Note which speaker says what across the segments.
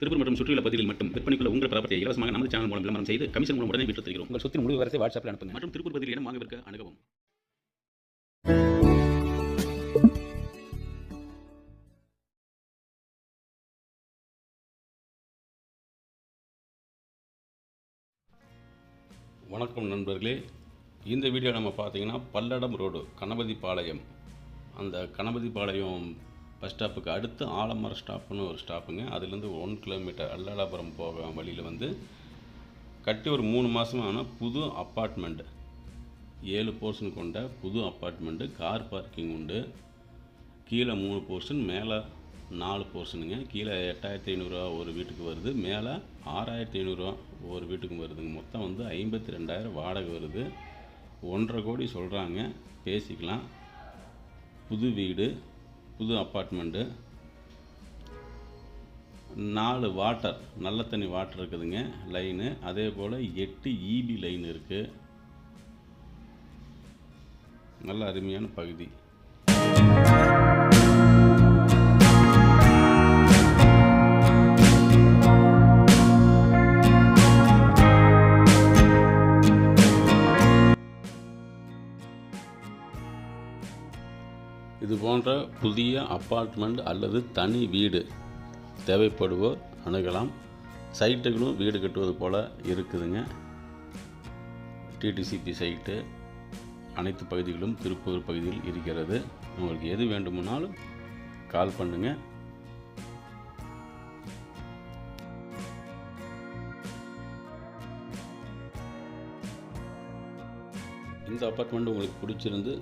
Speaker 1: திருப்பூர் மற்றும் சுற்றியுள்ள பகுதிகளில் மட்டும் விற்பனைக்குள்ள உங்கள் ப்ராப்பர்ட்டியை இலவசமாக நமது சேனல் மூலம் விளம்பரம் செய்து கமிஷன் மூலம் உடனே விற்று தருகிறோம் உங்கள் சொத்தின் முழு விவரத்தை வாட்ஸ்அப்பில் அனுப்புங்க. மற்றும் திருப்பூர் பகுதியில் இடம் வாங்க விற்க அணுகவும். வணக்கம் நண்பர்களே. இந்த வீடியோ நம்ம பார்த்தீங்கன்னா பல்லடம் ரோடு கணபதிபாளையம். அந்த கணபதிபாளையம் பஸ் ஸ்டாப்புக்கு அடுத்து ஆலமரம் ஸ்டாப்புன்னு ஒரு ஸ்டாப்புங்க அதுலேருந்து ஒன் கிலோமீட்டர் அல்லாலாபுரம் போக வழியில் வந்து கட்டி ஒரு மூணு மாதம் ஆனால் புது அப்பார்ட்மெண்ட் ஏழு போர்ஷன் கொண்ட புது அப்பார்ட்மெண்ட்டு கார் பார்க்கிங் உண்டு. கீழே மூணு போர்ஷன் மேலே நாலு போர்ஷனுங்க கீழே எட்டாயிரத்தி ஐநூறுரூவா ஒரு வீட்டுக்கு வருது. மேலே ஆறாயிரத்தி ஐநூறுரூவா ஒரு வீட்டுக்கும் வருதுங்க. மொத்தம் வந்து ஐம்பத்தி ரெண்டாயிரம் வாடகை வருது. ஒன்றரை கோடி சொல்கிறாங்க பேசிக்கலாம். புது வீடு. புது அப்பார்ட்மெண்ட்டு. நாலு வாட்டர் நல்ல தண்ணி வாட்டர் இருக்குதுங்க லைனு. அதே போல் எட்டு இபி லைன் இருக்குது நல்ல அருமையான பகுதி. இது போன்ற புதிய அப்பார்ட்மெண்ட் அல்லது தனி வீடு தேவைப்படுவோர் அணுகலாம். சைட்டுகளும் வீடு கட்டுவது போல் இருக்குதுங்க. டிடிசிபி சைட்டு அனைத்து பகுதிகளும் திருப்பூர் பகுதியில் இருக்கிறது. உங்களுக்கு எது வேண்டுமானாலும் கால் பண்ணுங்கள் இந்த அப்பார்ட்மெண்ட் உங்களுக்கு பிடிச்சிருந்து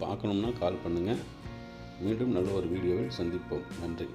Speaker 1: பார்க்கணும்னா கால் பண்ணுங்கள் மீண்டும் நல்ல ஒரு வீடியோவில் சந்திப்போம். நன்றி.